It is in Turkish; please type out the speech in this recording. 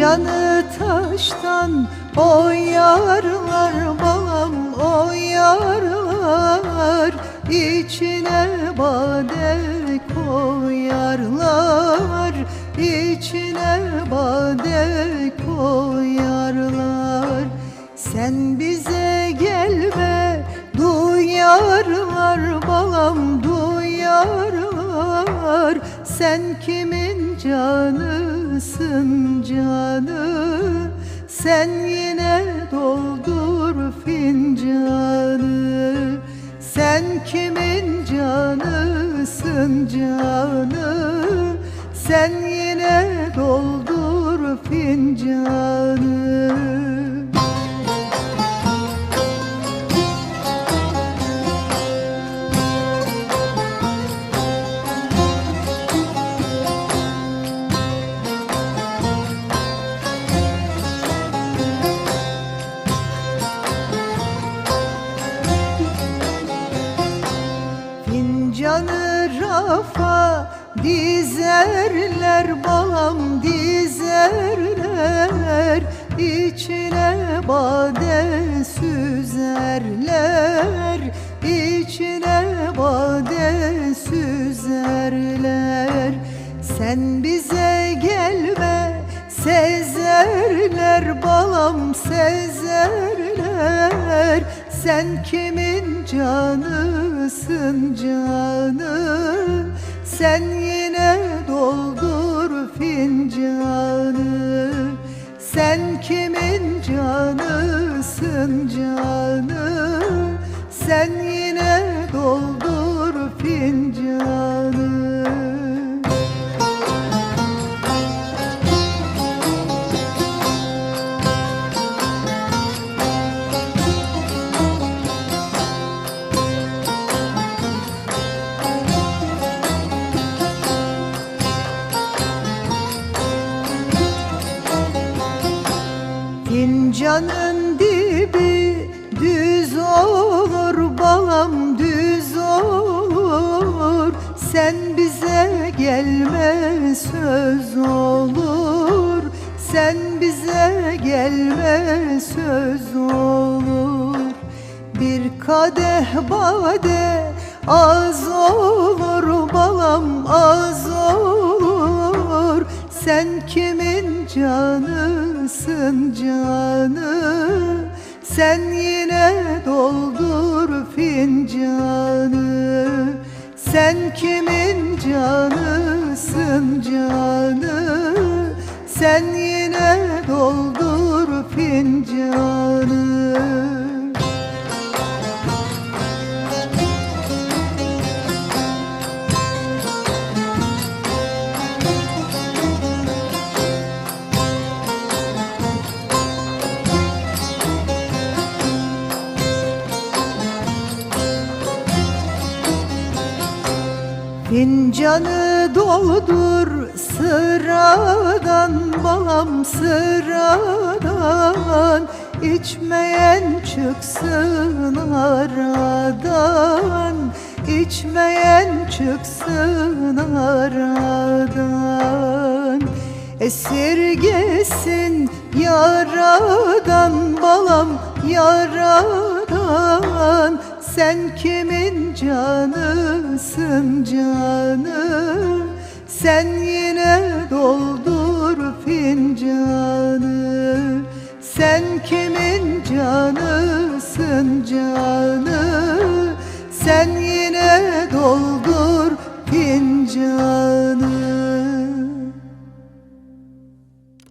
Canı taştan o yarlar balam o yarlar içine bade koyarlar içine bade koyarlar. Sen bize gelme duyarlar balam duyarlar Sen kimin canısın canı? Sen yine doldur fincanı. Sen kimin canısın canı? Sen yine doldur fincanı Fincanı rafa dizerler balam dizerler. İçine bade süzerler içine bade süzerler. Sen bize gelme sezerler balam sezerler Sen kimin canısın canı? Sen yine doldur fincanı. Sen kimin canısın canı? Sen yine doldur fincanı Fincanın dibi düz olur balam düz olur. Sen bize gelme söz olur. Sen bize gelme söz olur. Bir kadeh bade az olur balam az olur. Sen kimin canısın canı Sen yine doldur fincanı. Sen kimin canısın canı Sen yine doldur fincanı Fincanı doldur sıradan balam sıradan. İçmeyen çıksın aradan İçmeyen çıksın aradan. Esirgesin yaradan balam yaradan Sen kimin canısın canı Sen yine doldur fincanı. Sen kimin canısın canı? Sen yine doldur